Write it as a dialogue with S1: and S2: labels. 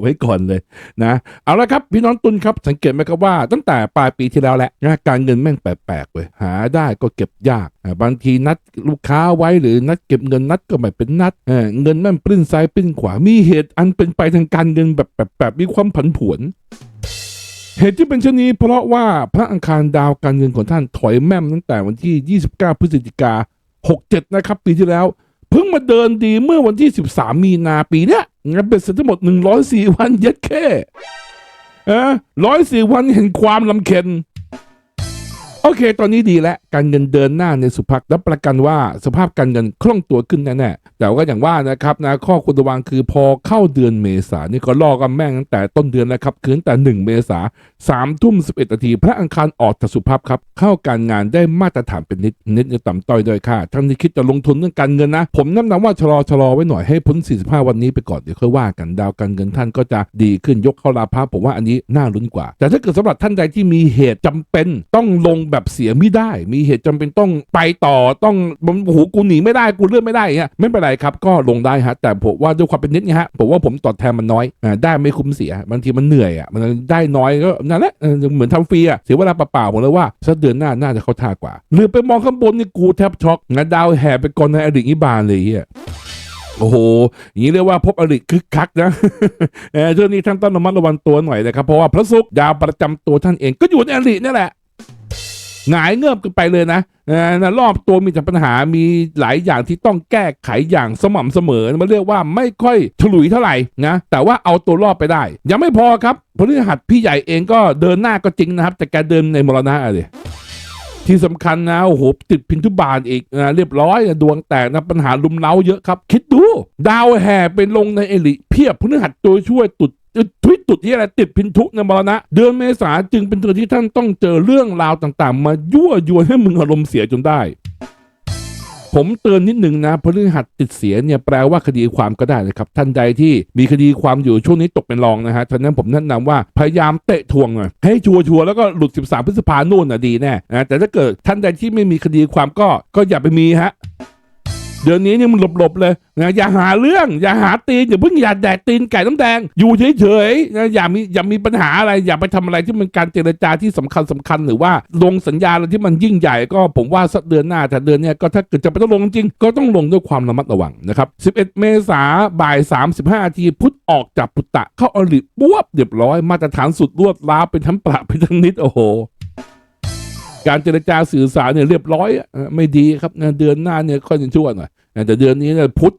S1: ไว้ก่อนเลยนะเอาละครับพี่น้องตุนครับสังเกตไหมครับว่าตั้งแต่ปลายปีที่แล้วแหละนะการเงินแม่งแปลกๆเว้ยหาได้ก็เก็บยากบางทีนัดลูกค้าไว้หรือนัดเก็บเงินนัดก็ไม่เป็นนัดเเงินแม่งปลิ้นซ้ายปลิ้นขวามีเหตุอันเป็นไปทางการเงินแบบแบบแบบมีความผันผวนเหตุที่เป็นเช่นนี้เพราะว่าพระอังคารดาวการเงินของท่านถอยแม่มตั้งแต่วันที่ 29 พฤศจิกา67 นะครับ ปีที่แล้ว เพิ่งมาเดินดีเมื่อวันที่ 13 มีนาปีเนี้ยงั้นเป็นเสร็จทั้งหมด 104 วันเย็ดแค่เออ104วันเห็นความลำเค็น โอเค ตอนนี้ดีแล้ว การเงินเดินหน้าในสุภาพรับประกันว่าสภาพการเงินคล่องตัวขึ้นแน่ๆแต่ว่าอย่างว่านะครับนะข้อควรระวังคือพอเข้าเดือนเมษานี่ก็ลอกกันแม่งตั้งแต่ต้นเดือนแล้วครับ คืนแต่ 1 เมษาสามทุ่มสิบเอ็ดนาที พระอังคารออกจากสุภาพครับ เข้าการงานได้มาตรฐานเป็นนิดนิดจะต่ำต้อยด้วยค่ะท่านที่คิดจะลงทุนเรื่องการเงินนะ ผมแนะนำว่าชะลอชะลอไว้หน่อยให้พ้น 45 วันนี้ไปก่อนเดี๋ยวค่อยว่ากันดาวการเงินท่านก็จะดีขึ้นยกเข้าลาภะผมว่าอันนี้น่าลุ้นกว่า แต่ถ้าเกิดสำหรับท่านใดที่มีเหตุจำเป็นต้องลงแบบเสียไม่ได้ มีเหตุจำเป็นต้องไปต่อต้องโอ้โหกูหนีไม่ได้กูเลื่อนไม่ได้เงี้ยไม่เป็นไรครับก็ลงได้ฮะแต่ผมว่าด้วยความเป็นนิดเนี่ยฮะผมว่าผมตอบแทนมันน้อยอ่าได้ไม่คุ้มเสียบางทีมันเหนื่อยอะมันได้น้อยก็นั่นแหละเหมือนทำฟรีอะเสียเวลาเปล่าๆผมเลยว่าสักเดือนหน้าน่าจะเข้าท่ากว่าหรือไปมองข้างบนนี่กูแทบช็อกงั้นดาวแห่ไปก่อนในอดีตอิบานเลยเฮียโอ้โห อย่างนี้เรียกว่าพบอริคึกคักนะเออช่วงนี้ท่านต้องระมัดระวังตัวหน่อยนะครับ เพราะว่าพระศุกร์ดาวประจำตัวท่านเองก็อยู่ในอรินี่แหละ หงายเงือบกันไปเลยนะออนะรอบตัวมีแต่ปัญหามีหลายอย่างที่ต้องแก้ไขอย่างสม่ำเสมอมันเรียกว่าไม่ค่อยฉลุยเท่าไหร่นะแต่ว่าเอาตัวรอดไปได้ ยังไม่พอครับพฤหัสพี่ใหญ่เองก็เดินหน้าก็จริงนะครับ แต่แกเดินในมรณะเลยที่สำคัญนะโอ้โหติดพินทุบาลอีกนะเรียบร้อยนะดวงแตกนะปัญหาลุมเล้าเยอะครับ คิดดู ดาวแห่ไปลงในเอลิเพียบพฤหัสตัวช่วยตุด ทวิตตุดที่อะไรติดพินทุในมรณะ เดือนเมษาจึงเป็นเดือนที่ท่านต้องเจอเรื่องราวต่างๆ มายั่วยวนให้มึงอารมณ์เสียจนได้ ผมเตือนนิดหนึ่งนะพฤหัสติดเสียเนี่ยแปลว่าคดีความก็ได้เลยครับ ท่านใดที่มีคดีความอยู่ช่วงนี้ตกเป็นรองนะฮะฉะนั้นผมแนะนำว่าพยายามเตะทวงหน่อยให้ชัวร์ๆแล้วก็หลุด 13 พฤษภาโน่นน่ะดีแน่นะแต่ถ้าเกิดท่านใดที่ไม่มีคดีความก็ก็อย่าไปมีฮะ เดือนนี้เนี่ยมันหลบๆเลยนะอย่าหาเรื่องอย่าหาตีนอย่าเพิ่งอย่าแดกตีนไก่น้ำแดง อยู่เฉยๆนะอย่ามีอย่ามีปัญหาอะไร อย่าไปทำอะไรที่มันการเจรจาที่สำคัญสำคัญหรือว่าลงสัญญาอะไรที่มันยิ่งใหญ่ก็ผมว่าสักเดือนหน้าแต่เดือนเนี้ยก็ถ้าเกิดจะไปต้องลงจริง ก็ต้องลงด้วยความระมัดระวังนะครับ 11 เมษาบ่าย 35นาทีพุทธออกจากปุตตะเข้าอริบวบเรียบร้อยมาตรฐานสุดรวดล้าวเป็นทั้งประเป็นทั้งนิดโอ้โห การเจรจาสื่อสารเนี่ยเรียบร้อยไม่ดีครับนเดือนหน้าเนี่ยค่อยจะชั่วหน่อยแต่เดือนนี้เนี่ยพุธ